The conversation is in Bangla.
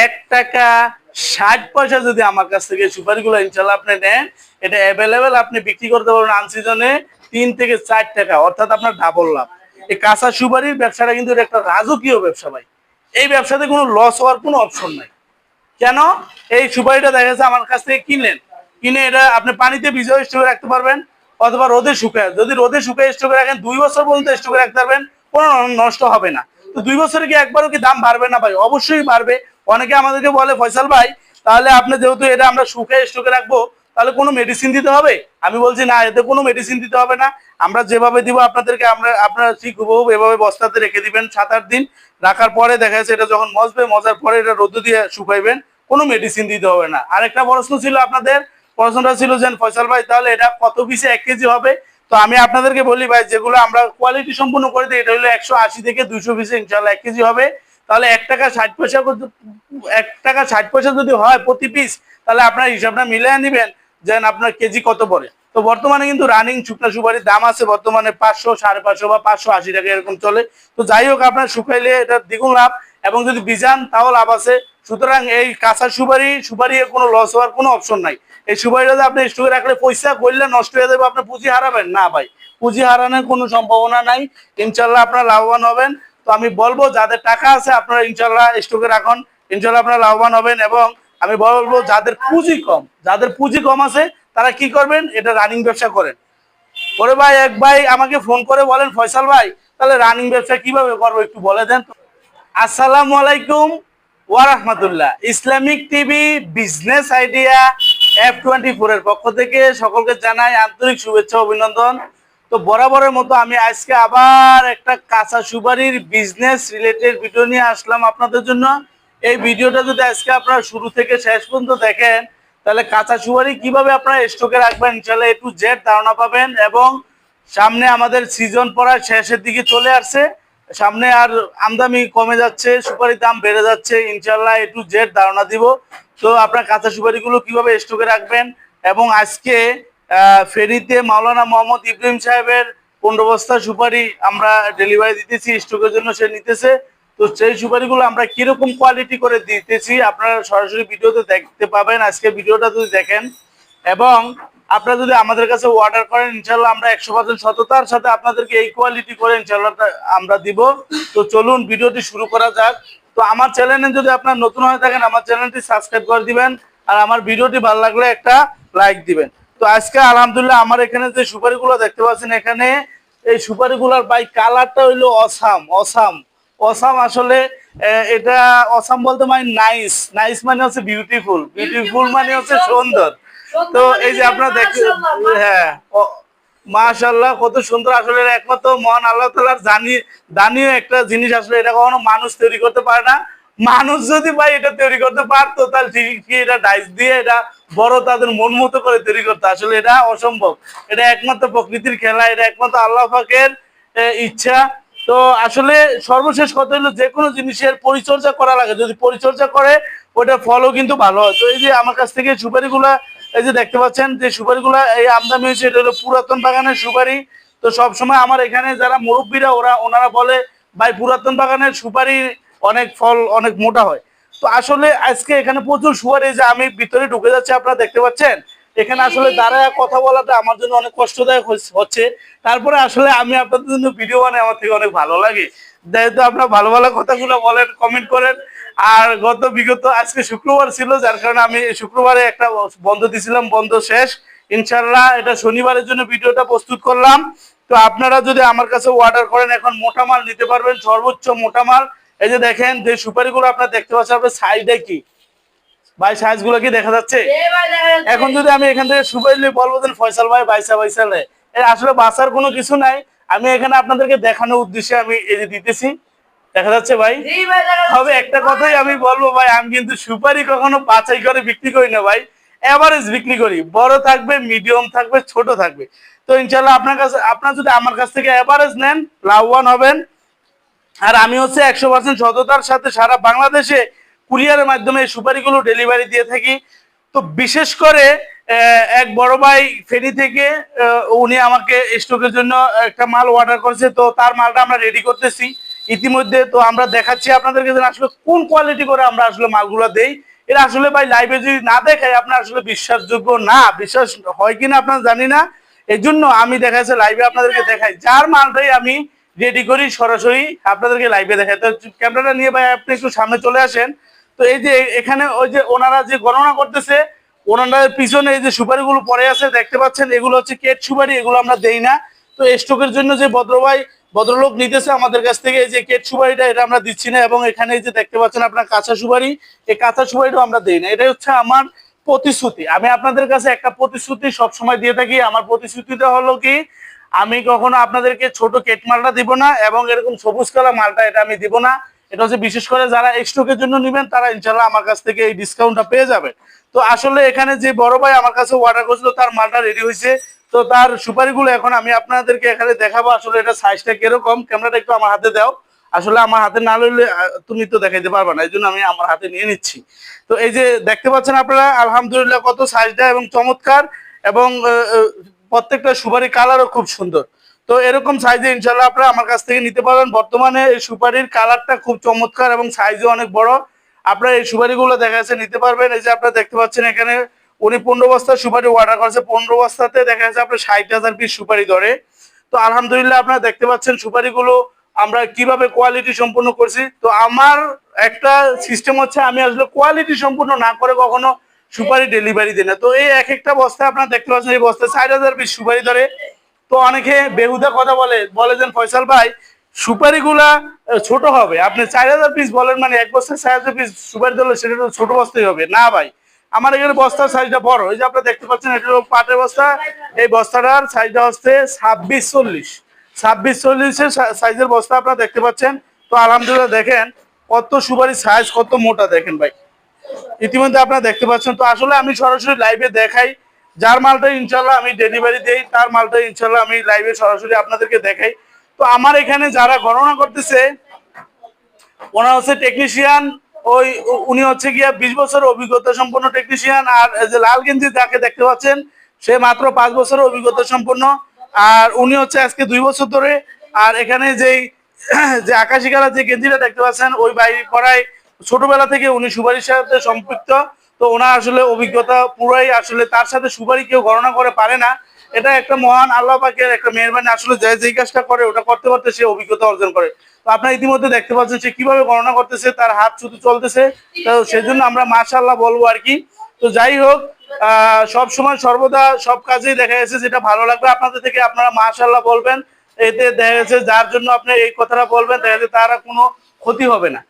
এক টাকা ষাট পয়সা যদি আমার কাছ থেকে সুপারিগুলো ইনশাল্লাহ আপনি নেন, এটা অ্যাভেলেবেল আপনি বিক্রি করতে পারবেন আনসিজনে তিন থেকে চার টাকা, অর্থাৎ আপনার ডাবল লাভ। এই কাঁচা সুপারির ব্যবসাটা কিন্তু একটা রাজকীয় ব্যবসা ভাই। এই ব্যবসাতে কোনো লস হওয়ার কোনো অপশন নাই। কেন? এই সুপারিটা দেখা যাচ্ছে আমার কাছ থেকে কিনলেন কিনে এটা আপনি পানিতে ভিজেও স্টোকে রাখতে পারবেন, অথবা রোদে শুকায়। যদি রোদে শুকায় স্টোকে রাখেন, দুই বছর পর্যন্ত স্টোকে রাখতে পারবেন, কোনো নষ্ট হবে না। তো দুই বছরে কি একবারও কি দাম বাড়বে না ভাই? অবশ্যই বাড়বে। অনেকে আমাদেরকে বলে, ফয়সাল ভাই, তাহলে আপনি যেহেতু এটা আমরা শুকায় স্টোকে রাখব, তাহলে কোনো মেডিসিন দিতে হবে? আমি বলছি, না, এতে কোনো মেডিসিন দিতে হবে না। আমরা যেভাবে দিব আপনাদেরকে, আমরা, আপনারা ঠিক হুবহু এভাবে বস্তাতে রেখে দিবেন সাত আট দিন। রাখার পরে দেখা যাচ্ছে এটা যখন মজবে, মজার পরে এটা রোদ দিয়ে শুকাইবেন, কোনো মেডিসিন দিতে হবে না। আরেকটা প্রশ্ন ছিল আপনাদের, প্রশ্নটা ছিল যে, ফয়সাল ভাই, তাহলে এটা কত পিসে এক কেজি হবে? তো আমি আপনাদেরকে বলি, ভাই, যেগুলো আমরা কোয়ালিটি সম্পূর্ণ করে দিই, এটা হলো একশো আশি থেকে দুইশো পিসে ইনশাল্লাহ এক কেজি হবে। তাহলে এক টাকা ষাট পয়সা এক টাকা ষাট পয়সা যদি হয় প্রতি পিস তাহলে আপনার হিসাবটা মিলিয়ে নেবেন যে আপনার কেজি কত পড়ে। তো বর্তমানে কিন্তু রানিং শুকনা সুপারির দাম আছে বর্তমানে পাঁচশো, সাড়ে পাঁচশো বা পাঁচশো আশি টাকা এরকম চলে। তো যাই হোক, আপনার শুকাইলে এটা দ্বিগুণ লাভ। এবং যদি বিজান তাও লাভ আছে। সুতরাং এই কাঁচা সুপারি সুপারি কোনো লস হওয়ার কোনো অপশন নাই। এই সুপারিটা আপনি স্টোরে রাখলে পয়সা করলে নষ্ট হয়ে যাবে, আপনি পুঁজি হারাবেন। না ভাই, পুঁজি হারানোর কোনো সম্ভাবনা নাই। ইনশাল্লাহ আপনার লাভবান হবেন। তো আমি বলব, যাদের টাকা আছে আপনারা ইনশাল্লাহ স্টোকে রাখুন। ইনশাল্লাহ আপনারা লাভবান হবেন এবং আমি বলব, যাদের পুঁজি কম, যাদের পুঁজি কম আছে, তারা কি করবেন? এটা রানিং ব্যবসা করেন। পরে ভাই, এক ভাই আমাকে ফোন করে বলেন, ফয়সাল ভাই, তাহলে রানিং ব্যবসা কীভাবে করব একটু বলে দেন আসসালামু আলাইকুম ওয়া রাহমাতুল্লাহ Islamic TV business idea F twenty four এর পক্ষ থেকে সকলকে জানাই আন্তরিক শুভেচ্ছা, অভিনন্দন। তো বরাবরের মতো আমি আজকে আবার একটা কাঁচা সুপারির বিজনেস রিলেটেড ভিডিও নিয়ে আসলাম আপনাদের জন্য। এই ভিডিওটা যদি আজকে আপনারা শুরু থেকে শেষ পর্যন্ত দেখেন, তাহলে কাঁচা সুপারি কীভাবে আপনারা স্টকে রাখবেন ইনশাল্লাহ একটু জেড ধারণা পাবেন এবং সামনে আমাদের সিজন পড়ার শেষের দিকে চলে আসছে। সামনে আর আমদানি কমে যাচ্ছে, সুপারির দাম বেড়ে যাচ্ছে ইনশাল্লাহ একটু জেড ধারণা দিব। তো আপনার কাঁচা সুপারিগুলো কীভাবে স্টকে রাখবেন এবং আজকে ফেরিতে মাওলানা মোহাম্মদ ইব্রাহিম সাহেবের পনেরো সুপারি আমরা ডেলিভারি দিতেছি স্টকের জন্য সে নিতেছে। তো সেই সুপারিগুলো আমরা কীরকম কোয়ালিটি করে দিতেছি, আপনারা সরাসরি ভিডিওতে দেখতে পাবেন। আজকে ভিডিওটা যদি দেখেন, এবং আপনারা যদি আমাদের কাছে অর্ডার করেন ইনশাল্লাহ আমরা একশো পার্সেন্ট সততার সাথে আপনাদেরকে এই কোয়ালিটি করে ইনশাল্লাহ আমরা দিব। তো চলুন, ভিডিওটি শুরু করা যাক। তো আমার চ্যানেলে যদি আপনার নতুন হয়ে থাকেন, আমার চ্যানেলটি সাবস্ক্রাইব করে দিবেন, আর আমার ভিডিওটি ভালো লাগলে একটা লাইক দিবেন। তো আজকে আলহামদুলিল্লাহ আমার এখানে যে সুপারিগুলো দেখতে পাচ্ছেন এখানে এই সুপারিগুলোর বাই কালারটা হইল অসাম অসাম। অসাম আসলে এটা অসাম বলতে মানে নাইস নাইস মানে হচ্ছে বিউটিফুল বিউটিফুল মানে হচ্ছে সুন্দর। তো এই যে আপনারা দেখেন হ্যাঁ মাশাল্লাহ কত সুন্দর। আসলে একমাত্র মহান আল্লাহ তালার জানি দানীয় একটা জিনিস আসলে এটা কখনো মানুষ তৈরি করতে পারে না। মানুষ যদি ভাই এটা তৈরি করতে পারতো তাহলে ঠিকই এটা ডাইস দিয়ে এটা বড় তাদের মন মতো করে তৈরি করতো। আসলে এটা অসম্ভব। এটা একমাত্র প্রকৃতির খেলা, এটা একমাত্র আল্লাহ পাকের ইচ্ছা। তো আসলে সর্বশেষ কথা হলো যে কোনো জিনিসের পরিচর্যা করা লাগে। যদি পরিচর্যা করে ওটা ফলও কিন্তু ভালো হয়। তো এই যে আমার কাছ থেকে সুপারিগুলা, এই যে দেখতে পাচ্ছেন যে সুপারিগুলা, এই আমদানি হয়েছে, এটা হলো পুরাতন বাগানের সুপারি। তো সবসময় আমার এখানে যারা মুরব্বীরা, ওরা, ওনারা বলে, ভাই, পুরাতন বাগানের সুপারি অনেক ফল, অনেক মোটা হয়। তো আসলে আজকে এখানে প্রচুর সুপারি যে আমি ভিতরে ঢুকে যাচ্ছে, আপনারা দেখতে পাচ্ছেন। এখানে আসলে দাঁড়ায় কথা বলাটা আমার জন্য অনেক কষ্টদায়ক হচ্ছে। তারপরে আসলে আমি আপনাদের জন্য ভিডিও বানাই, আমার থেকে অনেক ভালো লাগে। যেহেতু আপনার ভালো ভালো কথাগুলো বলেন কমেন্ট করেন। আর গত বিগত, আজকে শুক্রবার ছিল, যার কারণে আমি শুক্রবারে একটা বন্ধ দিছিলাম, বন্ধ শেষ। ইনশাল্লাহ এটা শনিবারের জন্য ভিডিওটা প্রস্তুত করলাম। তো আপনারা যদি আমার কাছে অর্ডার করেন, এখন মোটা মাল নিতে পারবেন, সর্বোচ্চ মোটা মাল। এই যে দেখেন যে সুপারিগুলো আপনারা দেখতে পাচ্ছেন আপনার সাইজটা কি? ভাই সাইজগুলো কি দেখা যাচ্ছে? এখন যদি আমি এখান থেকে সুপারি বলব দেন ফয়সাল ভাই বাইসা বাইসালে এর আসলে বাসার কোনো কিছু নাই। আমি এখানে আপনাদেরকে দেখানোর উদ্দেশ্যে আমি এই যে দিতেছি। দেখা যাচ্ছে ভাই? তবে একটা কথাই আমি বলব ভাই আমি কিন্তু সুপারি কখনো বাছাই করে বিক্রি করি না ভাই। এভারেজ বিক্রি করি। বড় থাকবে মিডিয়াম থাকবে ছোট থাকবে। তো ইনশাল্লাহ আপনার কাছে আপনার যদি আমার কাছ থেকে এভারেজ নেন লাভবান হবেন। আর আমি হচ্ছে একশো পার্সেন্ট সততার সাথে সারা বাংলাদেশে কুরিয়ারের মাধ্যমে এই সুপারিগুলো ডেলিভারি দিয়ে থাকি। তো বিশেষ করে এক বড় ভাই ফেরি থেকে উনি আমাকে স্টকের জন্য একটা মাল অর্ডার করেছে। তো তার মালটা আমরা রেডি করতেছি। ইতিমধ্যে তো আমরা দেখাচ্ছি আপনাদেরকে আসলে কোন কোয়ালিটি করে আমরা আসলে মালগুলো দেই। এটা আসলে ভাই লাইভে যদি না দেখায়, আপনার আসলে বিশ্বাসযোগ্য না। বিশ্বাস হয় কিনা আপনার জানি না। এই জন্য আমি দেখা যাচ্ছে লাইভে আপনাদেরকে দেখাই। যার মালটাই আমি রেডি করি সরাসরি আপনাদেরকে লাইভে দেখাই। তো ক্যামেরাটা নিয়ে ভাই আপনি একটু সামনে চলে আসেন। তো এই যে এখানে ওই যে ওনারা যে গণনা করতেছে ওনারা পিছনে এই যে সুপারিগুলো পরে আছে, দেখতে পাচ্ছেন, এগুলো হচ্ছে কেট সুপারি, এগুলো আমরা দেই না। তো স্টকের জন্য যে ভদ্রভাই ভদ্রলোক নিতেছে আমাদের কাছ থেকে, এই যে কেট সুপারিটা এটা আমরা দিচ্ছি না, এবং এখানে যে দেখতে পাচ্ছেন আপনার কাঁচা সুপারি, এই কাঁচা সুপারিটাও আমরা দেই না। এটা হচ্ছে আমার প্রতিশ্রুতি। আমি আপনাদের কাছে একটা প্রতিশ্রুতি সব সময় দিয়ে থাকি। আমার প্রতিশ্রুতিটা হলো কি আমি কখনো আপনাদেরকে ছোট কেট মালটা দিব না এবং এরকম সবুজ কালার মালটা এটা আমি দিব না। এটা হচ্ছে বিশেষ করে যারা স্টকের জন্য নেবেন, তারা ইনশাল্লাহ আমার কাছ থেকে এই ডিসকাউন্টটা পেয়ে যাবে তো আসলে এখানে যে বড় ভাই আমার কাছে অর্ডার করেছিল, তার মালটা রেডি হয়েছে। তো তার সুপারিগুলো এখন আমি আপনাদেরকে এখানে দেখাবো। আসলে এটা সাইজটা কীরকম ক্যামেরাটা একটু আমার হাতে দাও। আসলে আমার হাতে না লইলে তুমি তো দেখাইতে পারবে না, এই জন্য আমি আমার হাতে নিয়ে নিচ্ছি। তো এই যে দেখতে পাচ্ছেন আপনারা, আলহামদুলিল্লাহ কত সাইজটা এবং চমৎকার এবং প্রত্যেকটা সুপারি কালারও খুব সুন্দর। তো এরকম সাইজে ইনশাল্লাহ আপনারা আমার কাছ থেকে নিতে পারবেন বর্তমানে এই সুপারির কালারটা খুব চমৎকার এবং সাইজও অনেক বড়। আপনারা এই সুপারিগুলো দেখা যাচ্ছে নিতে পারবেন। এই যে আপনারা দেখতে পাচ্ছেন এখানে উনি পনেরো বস্তা সুপারি অর্ডার করেছে। পনেরো বস্তাতে দেখা যাচ্ছে আপনার ষাট হাজার পিস সুপারি ধরে। তো আলহামদুলিল্লাহ আপনারা দেখতে পাচ্ছেন সুপারিগুলো আমরা কীভাবে কোয়ালিটি সম্পূর্ণ করছি। তো আমার একটা সিস্টেম হচ্ছে আমি আসলে কোয়ালিটি সম্পূর্ণ না করে কখনো সুপারি ডেলিভারি দিই না তো এই এক একটা বস্তা আপনার দেখতে পাচ্ছেন, এই বস্তা ষাট হাজার পিস সুপারি ধরে। তো অনেকে বেহুদা কথা বলে বলে যেন, ফয়সাল ভাই, সুপারিগুলা ছোট হবে। আপনি চার হাজার পিস বলেন মানে এক বস্তা চার হাজার পিস সুপারি ধরলে সেটা তো ছোট বস্তাই হবে। না ভাই, আমার এখানে বস্তার সাইজটা বড়। এই যে আপনারা দেখতে পাচ্ছেন, এটা পাটের বস্তা। এই বস্তাটার সাইজটা হচ্ছে ছাব্বিশ চল্লিশ। ছাব্বিশ চল্লিশের সাইজের বস্তা আপনারা দেখতে পাচ্ছেন। তো আলহামদুলিল্লাহ দেখেন, কত সুপারি সাইজ কত মোটা দেখেন ভাই। ইতিমধ্যে আপনারা দেখতে পাচ্ছেন, তো আসলে আমি সরাসরি লাইভে দেখাই। যার মালটা ইনশাল্লাহ আমি ডেলিভারি দেই, তার মালটা ইনশাল্লাহ আমি লাইভে সরাসরি আপনাদেরকে দেখাই। তো আমার এখানে যারা গণনা করতেছে ওনার হচ্ছে টেকনিশিয়ান ওই উনি হচ্ছে গিয়া বিশ বছর অভিজ্ঞতা সম্পন্ন টেকনিশিয়ান আর যে লাল গেঞ্জি যাকে দেখতে পাচ্ছেন, সে মাত্র পাঁচ বছর অভিজ্ঞতা সম্পন্ন। আর উনি হচ্ছে আজকে দুই বছর ধরে, আর এখানে যেই, যে আকাশি কালার যে গেঞ্জিটা দেখতে পাচ্ছেন, ওই বাড়ি পড়ায় ছোটবেলা থেকে উনি সুপারির সাথে সম্পৃক্ত, তো ওনার আসলে অভিজ্ঞতা পুরাই আসলে তার সাথে সুপারি কেউ গণনা করে পারে না। এটা একটা মহান আল্লাহ পাকের একটা মেহরবানি, আসলে যে যেই কাজটা করে ওটা করতে করতে সে অভিজ্ঞতা অর্জন করে। তো আপনারা ইতিমধ্যে দেখতে পাচ্ছেন সে কীভাবে গণনা করতেছে, তার হাত শুধু চলতেছে, তো সেজন্য আমরা মাশাআল্লাহ বলব আর কি। তো যাই হোক সব সময় সর্বদা সব কাজেই দেখা গেছে যেটা ভালো লাগবে আপনাদের থেকে, আপনারা মাশাআল্লাহ বলবেন। এতে দেখা গেছে যার জন্য আপনি এই কথাটা বলবেন, দেখা যাচ্ছে তারা কোনো ক্ষতি হবে না।